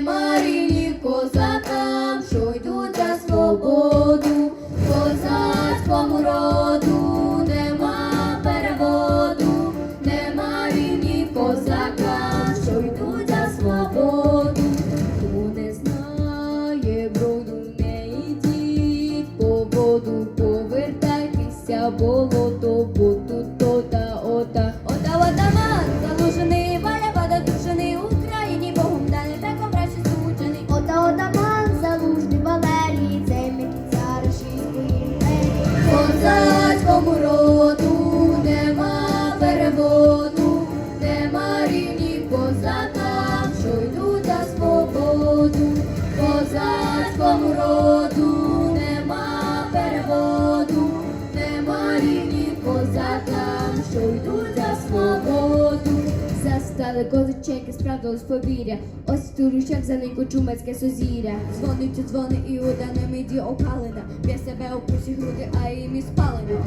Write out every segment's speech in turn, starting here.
Марині козакам, що йдуть за свободу, козацькому роду нема переводу, нема вільні козакам, що йдуть за свободу, хто не знає, броду не йдіть, по воду повертайтеся, болото поту. Rosa. Застали козачеки, справдилось повір'я. Ось турущак за ненько чумацьке сузір'я. Дзвонить дзвони і удане миді опалена. Б'є себе у пусі груди, а їм і спалена.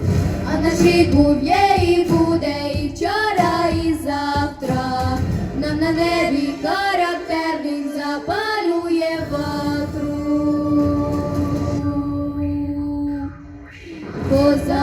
А наш рід був є і буде, і вчора, і завтра. Нам на небі характерник запалює ватру. Козацькому